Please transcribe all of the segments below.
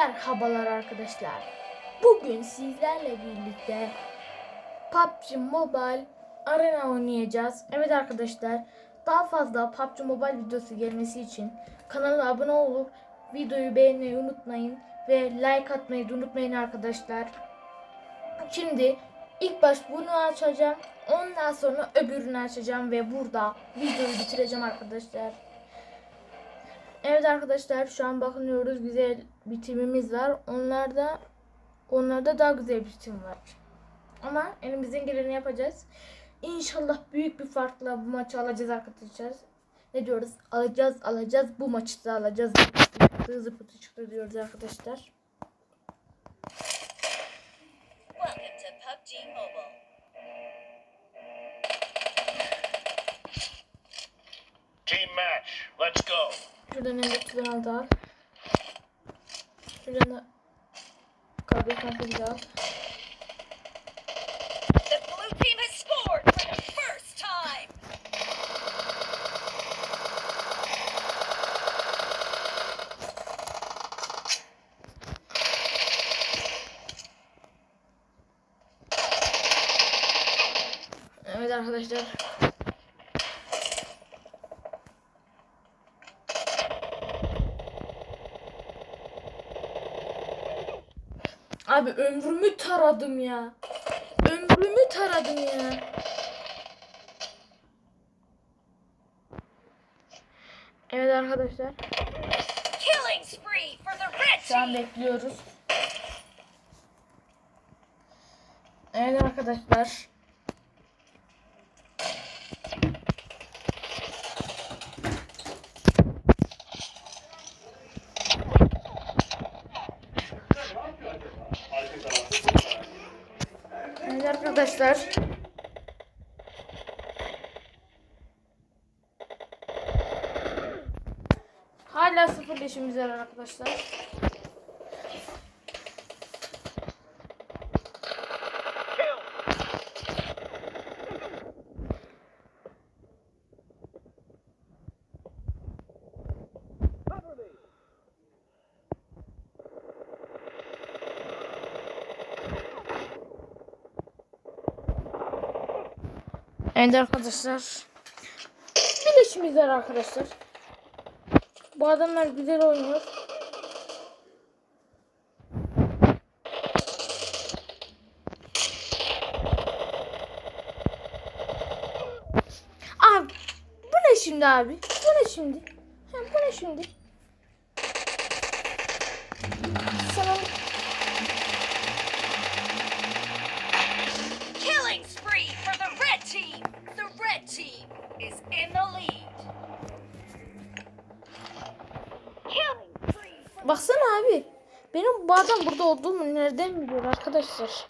Merhabalar arkadaşlar. Bugün sizlerle birlikte PUBG Mobile Arena oynayacağız. Evet arkadaşlar, daha fazla PUBG Mobile videosu gelmesi için kanala abone olup videoyu beğenmeyi unutmayın ve like atmayı da unutmayın arkadaşlar. Şimdi ilk baş bunu açacağım. Ondan sonra öbürünü açacağım ve burada videoyu bitireceğim arkadaşlar. Evet arkadaşlar şu an bakınıyoruz güzel bir timimiz var. Onlarda onlarda daha güzel bir tim var. Ama elimizden geleni yapacağız. İnşallah büyük bir farkla bu maçı alacağız arkadaşlar. Ne diyoruz? Alacağız, alacağız. Bu maçı da alacağız. Hızlı pıtı çıktı diyoruz arkadaşlar. Welcome to PUBG Mobile. Team match. Let's go. Şuradan M4'ü aldı al. Şuradan da kablo kontrolü al. The blue team has scored for the first time. Evet arkadaşlar. Abi ömrümü taradım ya. Ömrümü taradım ya. Evet arkadaşlar. Şu an bekliyoruz. Evet arkadaşlar. Evet arkadaşlar. Hala sıfır leşimiz var arkadaşlar. Evet arkadaşlar. Bir işimiz var arkadaşlar. Bu adamlar güzel oynuyor. Abi bu ne şimdi abi? Bu ne şimdi? Ha, bu ne şimdi? Baksana abi. Benim bu adam burada olduğumu nereden biliyor arkadaşlar?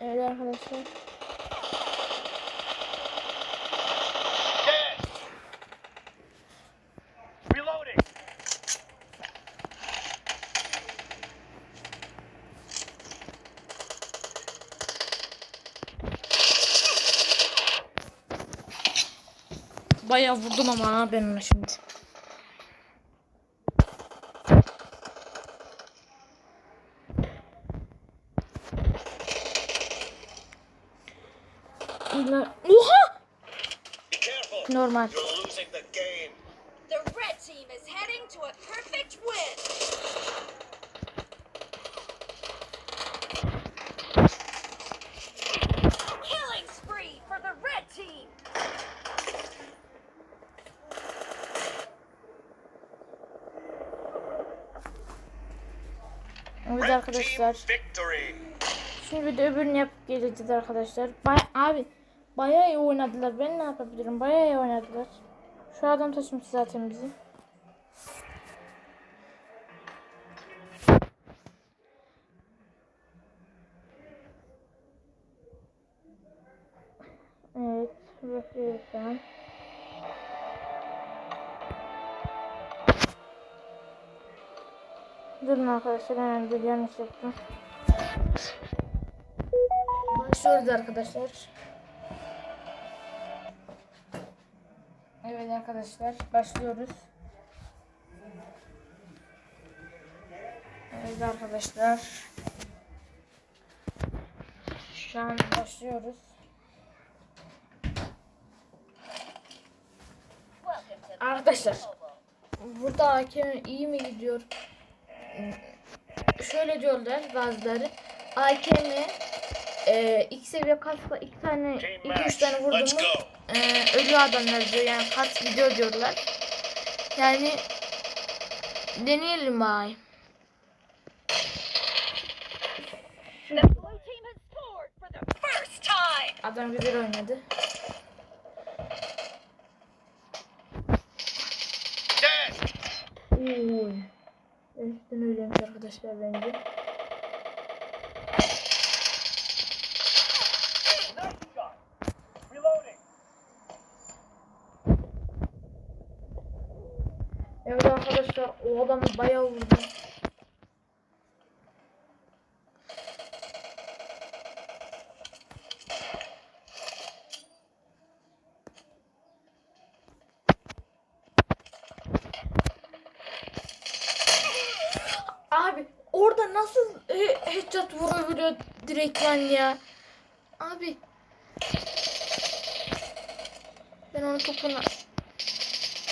Evet arkadaşlar. Bayağı vurdum ama ha ben ona şimdi. Oha! Normal. Killing spree for the red team. Evet arkadaşlar. Şimdi bir de öbürünü yapıp geleceğiz arkadaşlar. Bay abi bayağı iyi oynadılar. Ben ne yapabilirim? Bayağı iyi oynadılar. Şu adam taşımış zaten bizi. Evet. Bekliyoruz Durun arkadaşlar hemen bir yanlış yaptım. Başlıyoruz arkadaşlar. Evet arkadaşlar başlıyoruz. Evet arkadaşlar. Şu an başlıyoruz. Arkadaşlar burada hakem iyi mi gidiyor? şöyle diyorlar bazıları. AKM'i e, iki seviye kasla iki tane iki üç tane vurdu mu e, ölüyor adamlar diyor. Yani kat video diyorlar. Yani deneyelim bari. Adam güzel oynadı. Dead. Gerçekten öyleymiş arkadaşlar bence. Evet arkadaşlar o adamı bayağı vurdu. Direktmen ya? Abi ben onu topuna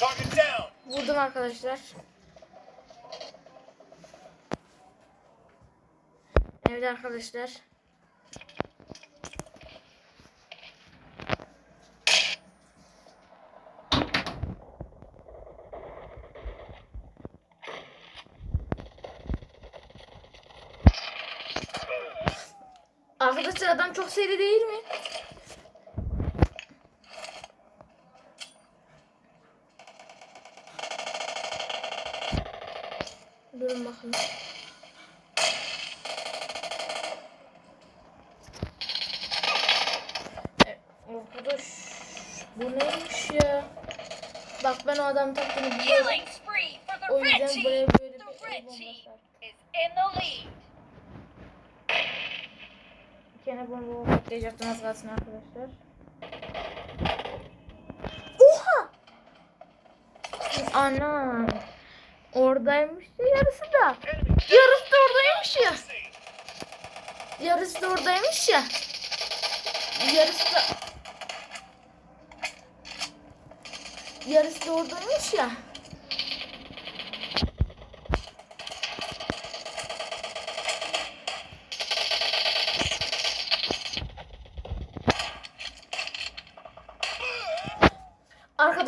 Target down. Vurdum arkadaşlar. Evet arkadaşlar. Arkadaşlar adam çok seri değil mi? Durun bakalım. E, Arkadaş bu neymiş ya? Bak ben o adam taktığını biliyorum. O yüzden buraya böyle bir el red Gene bomba patlayacaktım az kalsın arkadaşlar. Oha! Anam. Oradaymış ya yarısı da. Yarısı da oradaymış ya. Yarısı da oradaymış ya. Yarısı da... Yarısı da oradaymış ya.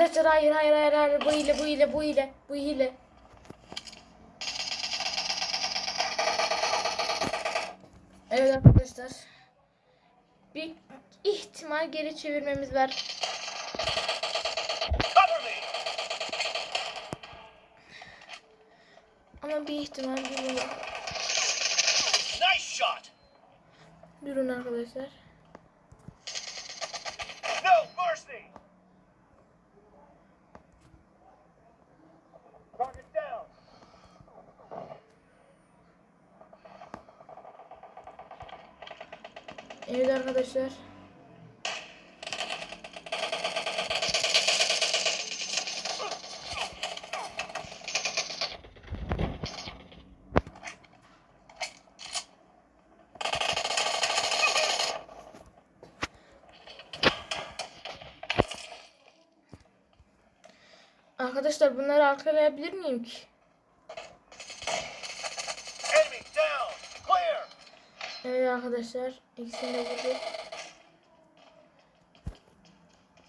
Arkadaşlar hayır hayır hayır hayır bu hile bu hile bu hile bu hile. Evet arkadaşlar. Bir ihtimal geri çevirmemiz var. Ama bir ihtimal. Nice shot. Durun arkadaşlar. No mercy. Target down. Evet arkadaşlar. Arkadaşlar bunları arkalayabilir miyim ki? Evet arkadaşlar. İkisini de vurduk.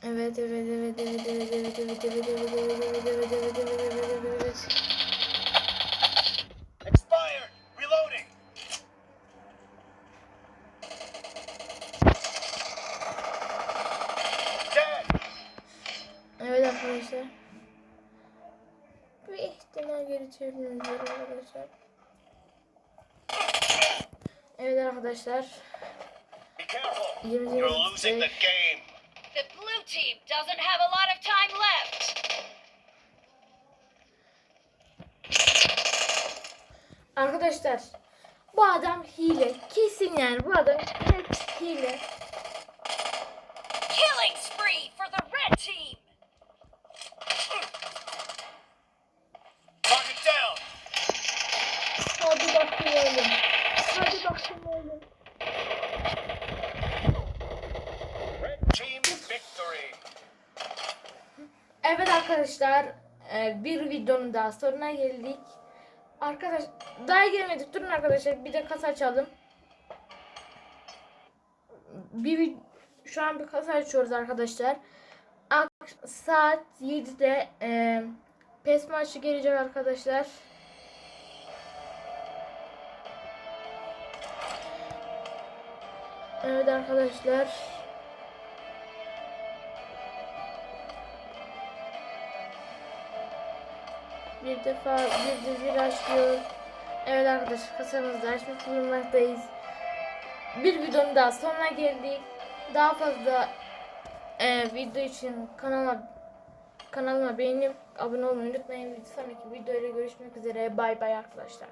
Evet evet evet evet evet evet evet evet evet evet evet evet evet evet evet evet evet. Dead. Evet arkadaşlar. Bir ihtimal geri çevirmemiz arkadaşlar. Evet arkadaşlar. Be careful. Yirmi You're losing the game. The blue team doesn't have a lot of time left. Arkadaşlar bu adam hile. Kesin yani bu adam net hile. Killing spree for the red team. Target down. Hadi bakayım. Hadi team victory. Evet arkadaşlar e, bir videonun daha sonuna geldik. Arkadaş daha gelmedik durun arkadaşlar bir de kasa açalım. Bir şu an bir kasa açıyoruz arkadaşlar. Ak- saat 7'de e, PES maçı gelecek arkadaşlar. Evet arkadaşlar. Bir defa bir de bir açıyor. Evet arkadaşlar kasamızda açmış bulunmaktayız. Bir videonun daha sonuna geldik. Daha fazla e, video için kanala kanalıma beğenip abone olmayı unutmayın. Bir sonraki videoyla görüşmek üzere. Bay bay arkadaşlar.